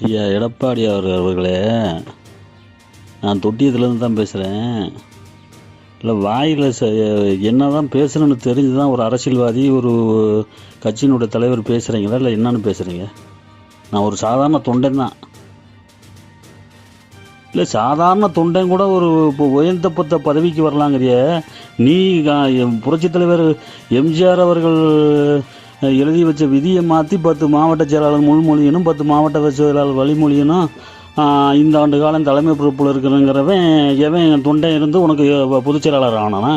ஐயா எடப்பாடி அவர் அவர்களே நான் தொட்டியத்துலேருந்து தான் பேசுகிறேன் இல்லை வாயில் என்ன தான் பேசணும்னு தெரிஞ்சு தான் ஒரு அரசியல்வாதி ஒரு கட்சியினுடைய தலைவர் பேசுகிறீங்களா இல்லை என்னன்னு பேசுகிறீங்க நான் ஒரு சாதாரண தொண்டன் தான். இல்லை சாதாரண தொண்டன் கூட ஒரு இப்போ பத்த பதவிக்கு வரலாங்கிறிய. நீ கா- புரட்சித் தலைவர் எம்ஜிஆர் அவர்கள் எழுதி வச்ச விதியை மாற்றி பத்து மாவட்ட செயலாளர் முன்மொழியனும் பத்து மாவட்ட செயலாளர் வழிமொழியனும் இந்த ஆண்டு காலம் தலைமை பொறுப்பில் இருக்கிறங்கிறவன் எவன் தொண்டை இருந்து உனக்கு பொதுச் செயலாளர் ஆனானா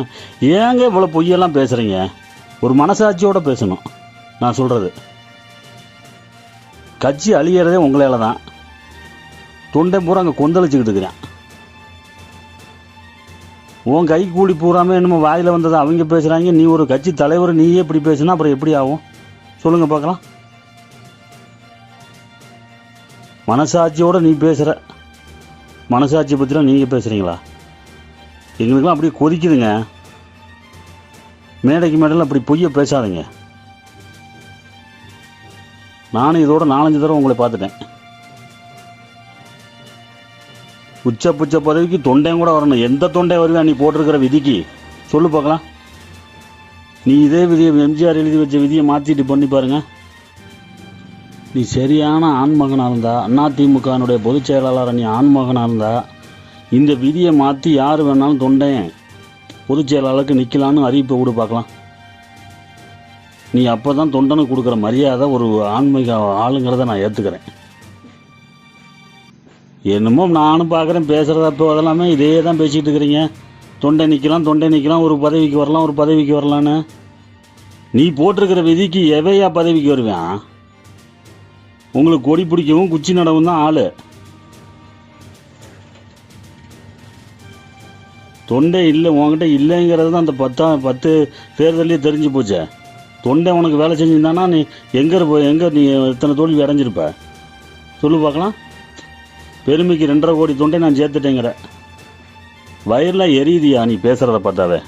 ஏங்க இவ்வளோ பொய்யெல்லாம் பேசுகிறீங்க ஒரு மனசாட்சியோடு பேசணும் நான் சொல்கிறது கட்சி அழியறதே உங்களால தான். தொண்டை பூரா அங்கே கொந்தளிச்சுக்கிட்டு இருக்கிறேன். உன் கை கூலி பூராமே என்னமோ வாயில் வந்ததை அவங்க பேசுகிறாங்க நீ ஒரு கட்சி தலைவர் நீயே இப்படி பேசுனா அப்புறம் எப்படி ஆகும்? சொல்லுங்க பார்க்கலாம். மனசாட்சியோட நீ பேசுகிற மனசாட்சி பற்றிலாம் நீங்கள் பேசுகிறீங்களா எங்களுக்கெல்லாம் அப்படியே கொதிக்குதுங்க. மேடைக்கு மேடையில் அப்படி பொய்ய பேசாதீங்க. நானும் இதோட நாலஞ்சு தடவை உங்களை பார்த்துட்டேன். உச்ச புச்ச பதவிக்கு தொண்டையும் கூட வரணும். எந்த தொண்டை வருவேன் நீ போட்டிருக்கிற விதிக்கு? சொல்லு பார்க்கலாம். நீ இதே விதியை எம்ஜிஆர் எழுதி வச்ச விதியை மாற்றிட்டு பண்ணி பாருங்க. நீ சரியான ஆண்மகனாக இருந்தா அதிமுகனுடைய பொதுச் செயலாளர் நீ ஆண்மகனாக இருந்தா இந்த விதியை மாற்றி யார் வேணாலும் தொண்டையன் பொதுச் செயலாளருக்கு நிற்கலான்னு அறிவிப்பை கூட பார்க்கலாம். நீ அப்போ தான் தொண்டனுக்கு கொடுக்குற மரியாதை ஒரு ஆன்மீக ஆளுங்கிறத நான் ஏற்றுக்கிறேன் என்னமோ நானும் பார்க்குறேன் பேசுகிறத அப்போ அதெல்லாமே இதே தான் பேசிகிட்டு இருக்கிறீங்க. தொண்டை நிற்கலாம் தொண்டை நிற்கலாம் ஒரு பதவிக்கு வரலாம் ஒரு பதவிக்கு வரலான்னு. நீ போட்டிருக்கிற விதிக்கு எவையா பதவிக்கு வருவேன்? உங்களுக்கு கொடி பிடிக்கவும் குச்சி நடவும் தான் ஆள். தொண்டை இல்லை உன்கிட்ட இல்லைங்கிறது தான் அந்த பத்தா பத்து தேர்தலே தெரிஞ்சு போச்சு. தொண்டை உனக்கு வேலை செஞ்சிருந்தானா நீ எங்கே போ எங்கே நீ இத்தனை தோல்வி அடைஞ்சிருப்ப? சொல்லு பார்க்கலாம். பெருமைக்கு ரெண்டரை கோடி தொண்டை நான் சேர்த்துட்டேங்கிற. வயரில் எரியுதியா நீ பேசுகிறத பார்த்தாவே?